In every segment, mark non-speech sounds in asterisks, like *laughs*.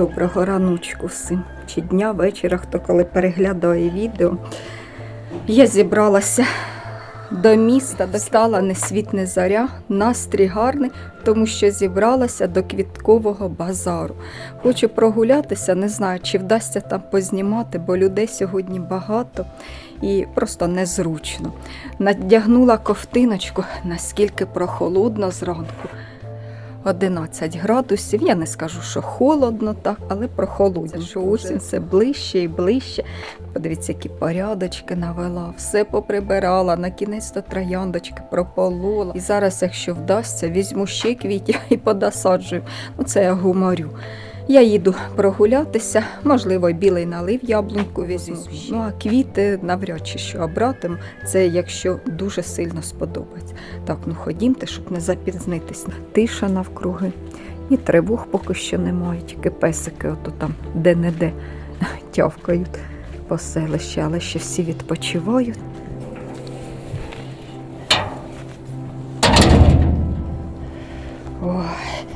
Доброго раночку всім. Чи дня, вечора, хто коли переглядає відео. Я зібралася до міста, достала не світ, не заря, настрій гарний, тому що зібралася до квіткового базару. Хочу прогулятися, не знаю, чи вдасться там познімати, бо людей сьогодні багато і просто незручно. Надягнула ковтиночку, наскільки прохолодно зранку. 11 градусів. Я не скажу, що холодно, так, але прохолодно. Що осінь все ближче і ближче. Подивіться, які порядочки навела, все поприбирала, на кінець то трояндочки прополола. І зараз, якщо вдасться, візьму ще квітів *laughs* і подосаджую. Ну, це я гуморю. Я їду прогулятися, можливо, білий налив яблуньку візьму. Ну а квіти навряд чи що обратиму. Це якщо дуже сильно сподобається. Так, ну ходімте, щоб не запізнитись. Тиша навкруги. І тривог поки що немає, тільки песики ото там де-не-де тявкають по селищі, але ще всі відпочивають. Ой.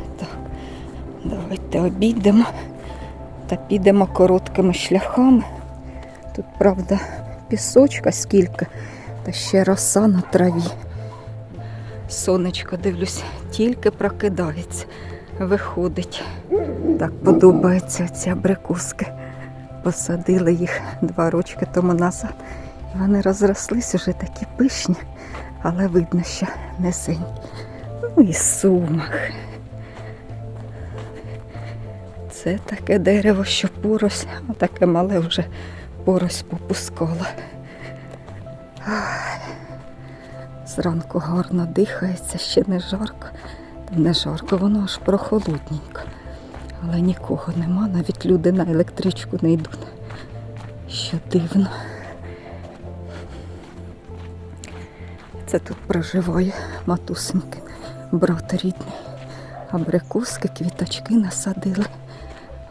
Давайте обійдемо та підемо короткими шляхами. Тут, правда, пісочка скільки, та ще роса на траві. Сонечко, дивлюсь, тільки прокидається, виходить. Так подобаються ці абрикоски. Посадили їх два рочки тому назад. Вони розрослись уже такі пишні, але видно, що несень. Ну і сумах. Це таке дерево, що порось, таке мале вже порось попускало. Зранку гарно дихається, ще не жарко. Не жарко, воно аж прохолодненько. Але нікого нема, навіть люди на електричку не йдуть. Що дивно. Це тут проживає матусеньки, брат рідний. Абрикоски, квіточки насадили.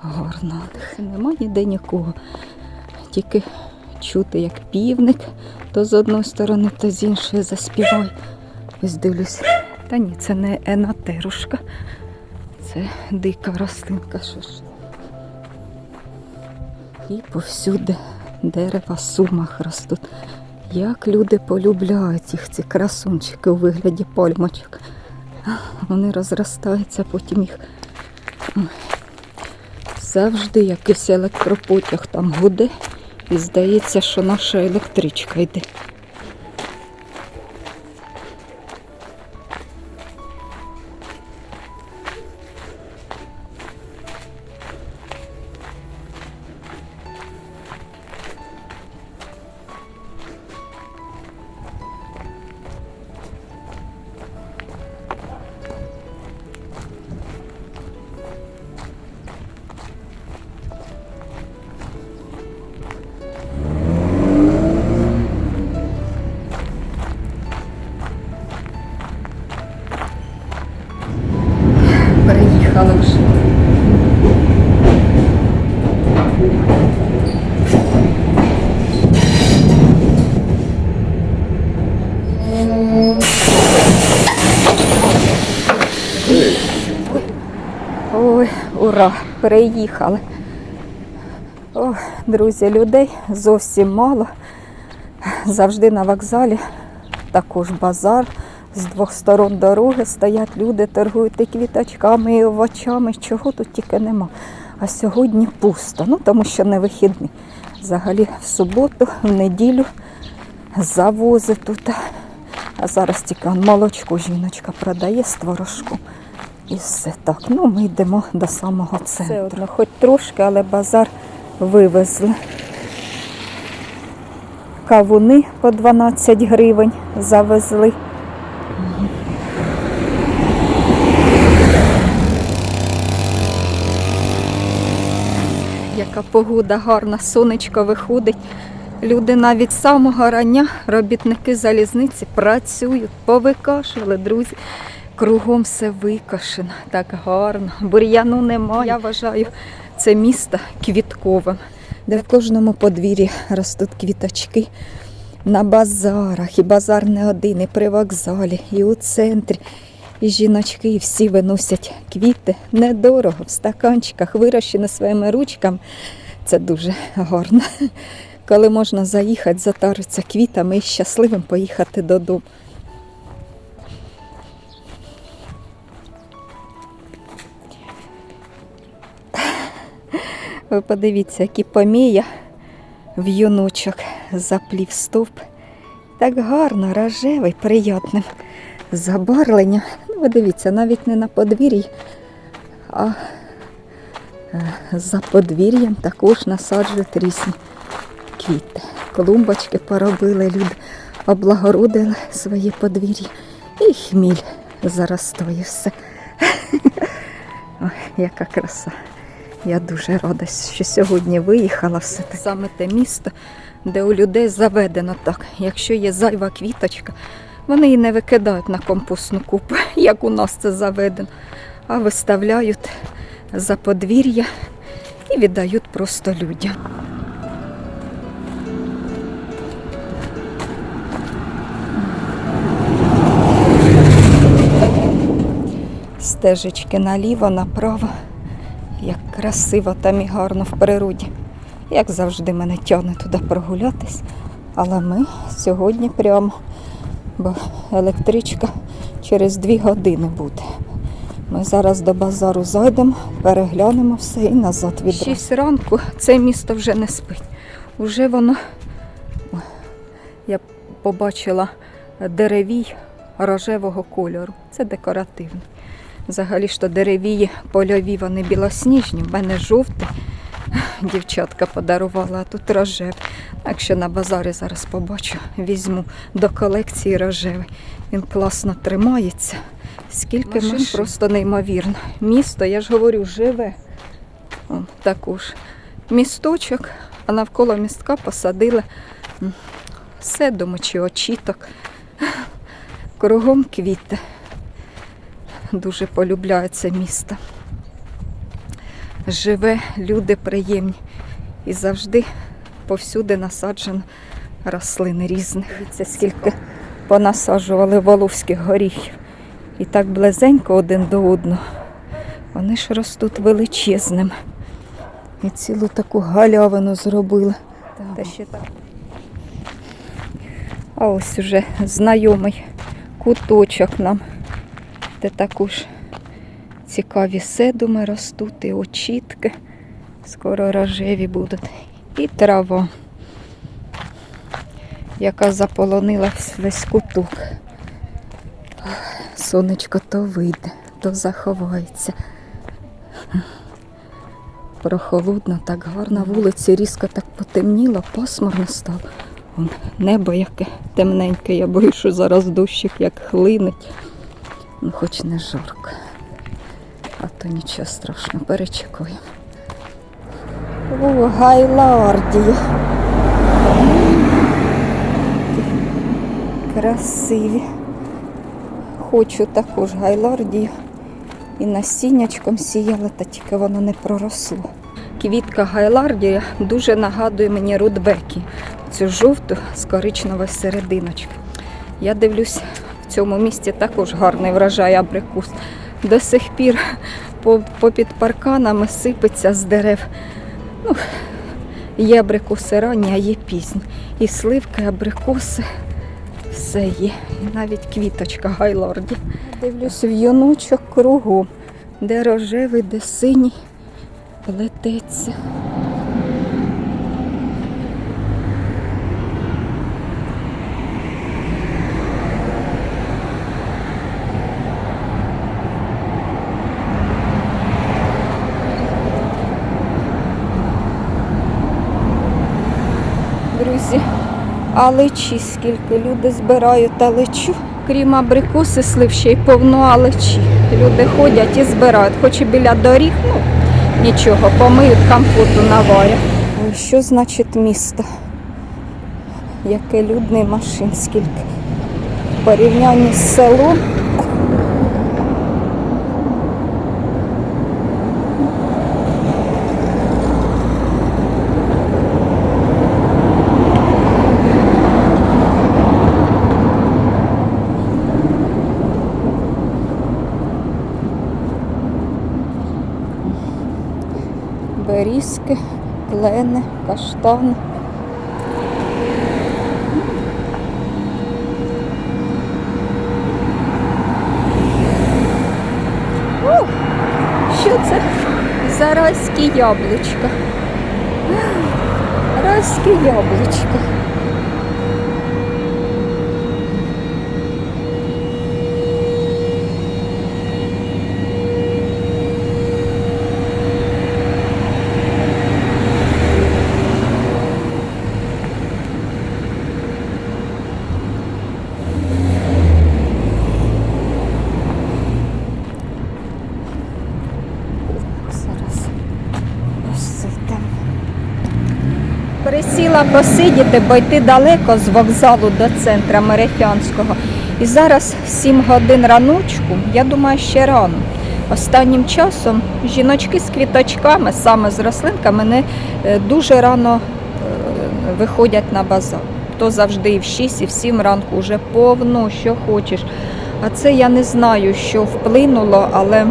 Гарно. Нема ніде нікого. Тільки чути, як півник то з одної сторони, то з іншої заспіває. Ось дивлюсь. Та ні, це не енатерушка. Це дика рослинка. Що ж. І повсюди дерева сумах ростуть. Як люди полюбляють їх, ці красунчики у вигляді пальмочок. Вони розростаються, потім їх завжди якийсь електропотяг там гуде. І здається, що наша електричка йде. Ура, переїхали. О, друзі, людей зовсім мало. Завжди на вокзалі також базар. З двох сторон дороги стоять люди, торгують і квіточками, і овочами, чого тут тільки нема. А сьогодні пусто, ну тому що не вихідний. Взагалі в суботу, в неділю завози тут. А зараз тільки молочко жіночка продає з творожком. І все так. Ну, ми йдемо до самого центру. Все одно, хоч трошки, але базар вивезли. Кавуни по 12 гривень завезли. Яка погода гарна, сонечко виходить. Люди навіть з самого рання, робітники залізниці працюють, повикашували, друзі. Кругом все викашено, так гарно. Бур'яну немає. Я вважаю це місто квітковим, де в кожному подвір'ї ростуть квіточки. На базарах, і базар не один, і при вокзалі, і у центрі. І жіночки і всі виносять квіти недорого в стаканчиках, вирощені своїми ручками. Це дуже гарно. Коли можна заїхати, затаритися квітами і щасливим поїхати додому. Ви подивіться, які помія в юночок заплів стовп. Так гарно, рожевий, приятним забарвленням. Ну, ви дивіться, навіть не на подвір'ї, а е, за подвір'ям також насаджують різні квіти. Клумбочки поробили, люди облагородили своє подвір'я. І хміль заростає все. *laughs* Ой, яка краса. Я дуже рада, що сьогодні виїхала все таки. Саме те місто, де у людей заведено так. Якщо є зайва квіточка, вони її не викидають на компостну купу, *laughs* як у нас це заведено, а виставляють за подвір'я і віддають просто людям. Стежечки наліво, направо. Як красиво там і гарно в природі. Як завжди мене тягне туди прогулятись. Але ми сьогодні прямо, бо електричка через дві години буде. Ми зараз до базару зайдемо, переглянемо все і назад відразу. Шість ранку це місто вже не спить. Уже воно, я побачила деревій рожевого кольору. Це декоративно. Взагалі ж то деревії польові, вони білосніжні, в мене жовтий. Дівчатка подарувала, а тут рожевий. Якщо на базарі зараз побачу, візьму до колекції рожевий. Він класно тримається. Скільки Машин машин просто неймовірно. Місто, я ж говорю, живе. О, також місточок, а навколо містка посадили седому чи очіток. Кругом квіти. Дуже полюбляю це місто. Живе, люди приємні. І завжди повсюди насаджено рослини різних. Дивіться, скільки понасаджували воловських горіхів. І так близенько один до одного. Вони ж ростуть величезними. І цілу таку галявину зробили. Та ще так. А ось уже знайомий куточок нам, де також цікаві седуми ростуть, і очітки. Скоро рожеві будуть. І трава, яка заполонила весь куток. Сонечко то вийде, то заховається. Прохолодно, так гарно, вулиці різко так потемніло, пасмурно стало. Небо яке темненьке, я боюсь, що зараз дощик як хлинить. Ну, хоч не жарко. А то нічого страшного, перечекуємо. О, Гайлардія. Красиві. Хочу також гайлардію. І насіннячком сіяла, та тільки воно не проросло. Квітка гайлардія дуже нагадує мені рудбекі, цю жовту з коричневою серединочкою. Я дивлюсь, цьому місті також гарний врожай абрикос. До сих пір попід парканами сипеться з дерев. Ну, є абрикоси ранні, а є пізні. І сливки, абрикоси, все є. І навіть квіточка гайлорді. Дивлюсь в юночок кругом, де рожевий, де синій плететься. Друзі, алечі, скільки люди збирають алечу. Крім абрикоси, слив ще й повно алечі. Люди ходять і збирають, хоч і біля доріг, ну нічого, помиють, компоту наварять. Що значить місто? Яке людний машин, скільки. В порівнянні з селом. Берізки, клени, каштани. О, що це за райські яблучка? Райські яблучка. Зараз посидимо. Посидіти, бо йти далеко з вокзалу до центра Мерефянського. І зараз 7 годин раночку, я думаю, ще рано. Останнім часом жіночки з квіточками, саме з рослинками, не е, дуже рано е, виходять на базар. То завжди і в 6, і в 7 ранку вже повно, що хочеш. А це я не знаю, що вплинуло, але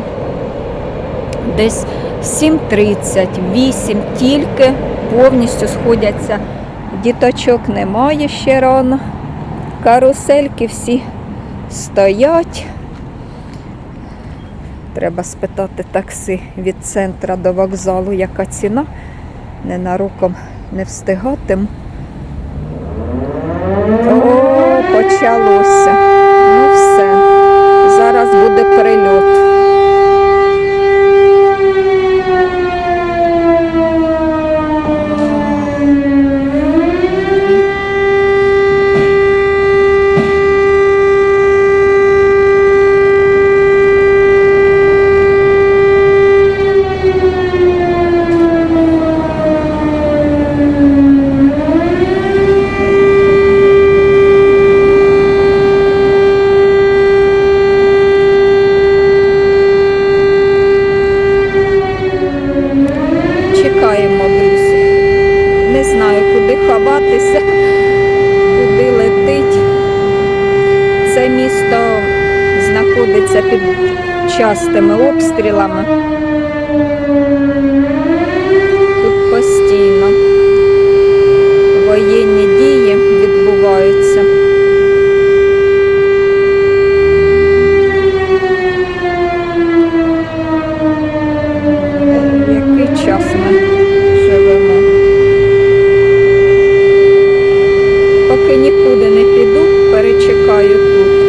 десь 7.30, 8 тільки повністю сходяться. Діточок немає ще рано. Карусельки всі стоять. Треба спитати такси від центра до вокзалу, яка ціна. Ненароком не встигатиму. О, почалося. Ну все. Зараз буде прильот. Чекаємо, друзі. Не знаю, куди ховатися, куди летить. Це місто знаходиться під частими обстрілами. Тут постійно воєнні дії відбуваються. В який час ми живемо. Поки нікуди не піду, перечекаю тут.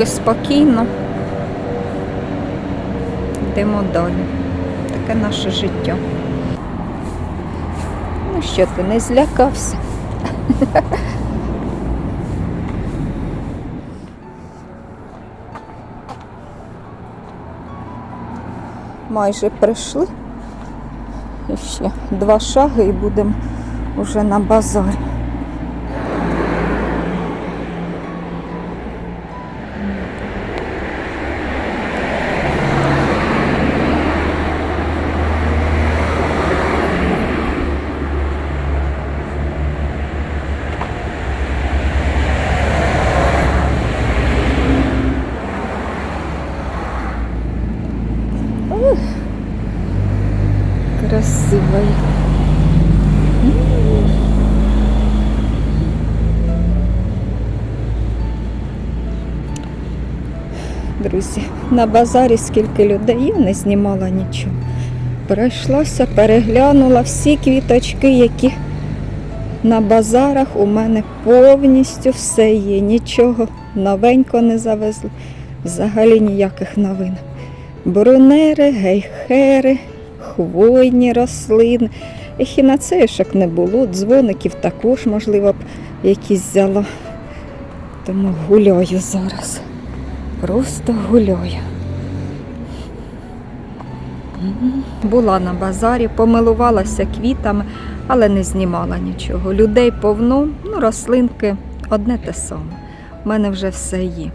Поки спокійно. Йдемо далі. Таке наше життя. Ну що ти не злякався? Майже прийшли. І ще два шаги і будемо вже на базарі. На базарі скільки людей, я не знімала нічого. Пройшлася, переглянула всі квіточки, які на базарах у мене повністю все є. Нічого новенького не завезли. Взагалі ніяких новин. Брунери, гейхери, хвойні рослини. Ехінацеюшок не було, дзвоників також, можливо, б якісь взяла. Тому гуляю зараз. Просто гуляю. Була на базарі, помилувалася квітами, але не знімала нічого. Людей повно, ну, рослинки одне те саме. У мене вже все є.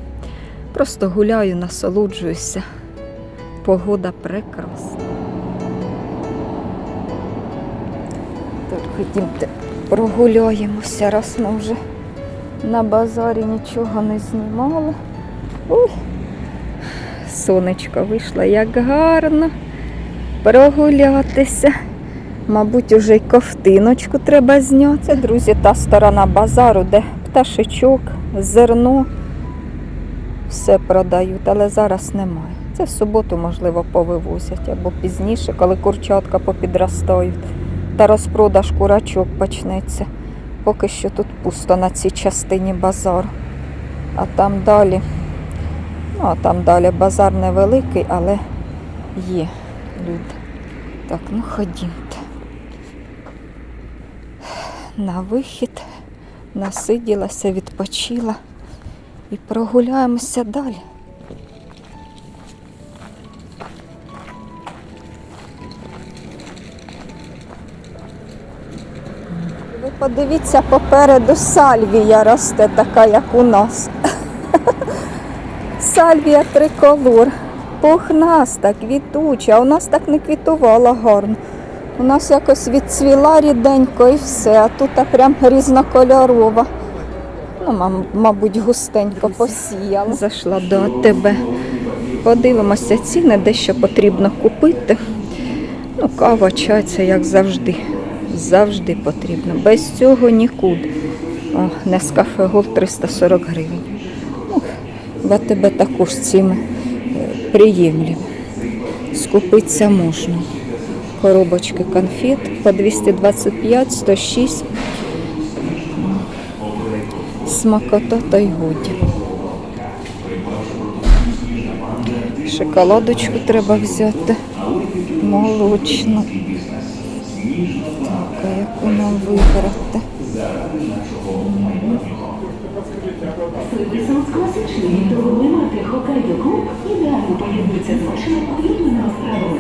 Просто гуляю, насолоджуюся. Погода прекрасна. Так, ходімте, прогуляємося, раз ми вже на базарі нічого не знімали. Ой, сонечко вийшло, як гарно прогулятися. Мабуть, уже й ковтиночку треба зняти. Це, друзі, та сторона базару, де пташечок, зерно, все продають, але зараз немає. Це в суботу, можливо, повивозять або пізніше, коли курчатка попідростають та розпродаж курачок почнеться. Поки що тут пусто на цій частині базару. А там далі, ну а там далі базар невеликий, але є люди. Так, ну ходімте. На вихід насиділася, відпочила і прогуляємося далі. Ви подивіться, попереду сальвія росте така, як у нас. Сальвія триколор. Пухнаста, квітуча. У нас так не квітувала гарно. У нас якось відцвіла ріденько і все, а тут прям різнокольорова. Ну, мабуть, густенько посіяла. Зайшла до тебе. Подивимося ціни, де що потрібно купити. Ну, кава, чай, це як завжди. Завжди потрібно. Без цього нікуди. О, Нескафе Голд 340 гривень. Тебе також ціни е, приємлі. Скупитися можна. Коробочки конфет по 225, 106. Смакота та й годі. Шоколадочку треба взяти. Молочну. Так, а яку нам вибрати? Сеанс класичний, тому вибрати Хокайдо клуб ідеально поєднується з вашими улюбленими стравами.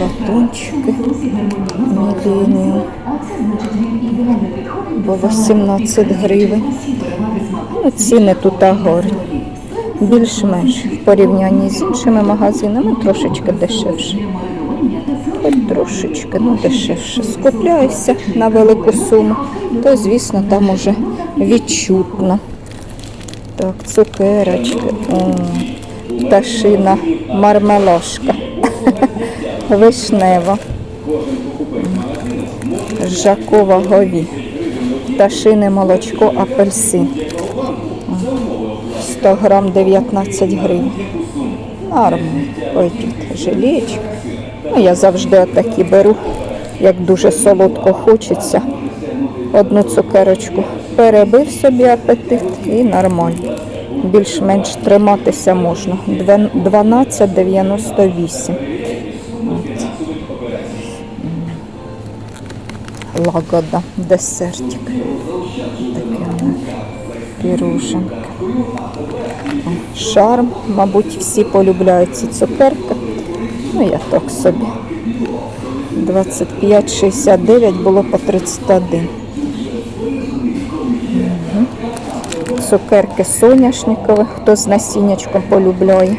Батончики. Підходить По 18 гривень. Ну, ціни тут гарні. Більш-менш в порівнянні з іншими магазинами трошечки дешевше. Хоч трошечки, ну дешевше. Скупляюся на велику суму, то звісно там уже відчутно. Так, цукерочки, пташина, мармелошка, *laughs* вишнева, жакова гові, пташине молочко, апельсин. 100 грам 19 гривень. Нормально. Тут жилечка. Ну, я завжди отакі беру, як дуже солодко хочеться. Одну цукерочку перебив собі апетит і нормально. Більш-менш триматися можна. 12,98. Лагода, десертик. Таке воно. Шарм, мабуть, всі полюбляють ці цукерки. Ну, я так собі. 25,69 було по 31. Мгм. Цукерки соняшникові, хто з насіннячком полюбляє.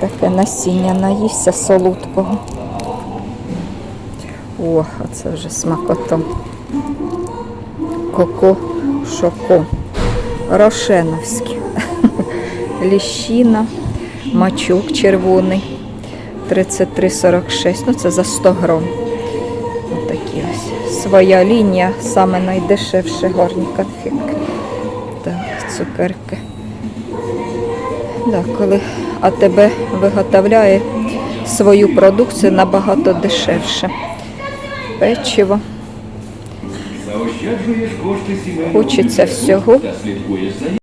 Таке насіння наївся солодкого. О, оце вже смакота. Коко шоко. Рошеновські. *laughs* Ліщина, мачок червоний. 33,46. Ну, це за 100 грам. Отакі ось. Своя лінія, саме найдешевше гарні конфетки. Так, цукерки. Да, коли АТБ виготовляє свою продукцію набагато дешевше. Печиво. Хочеться всього.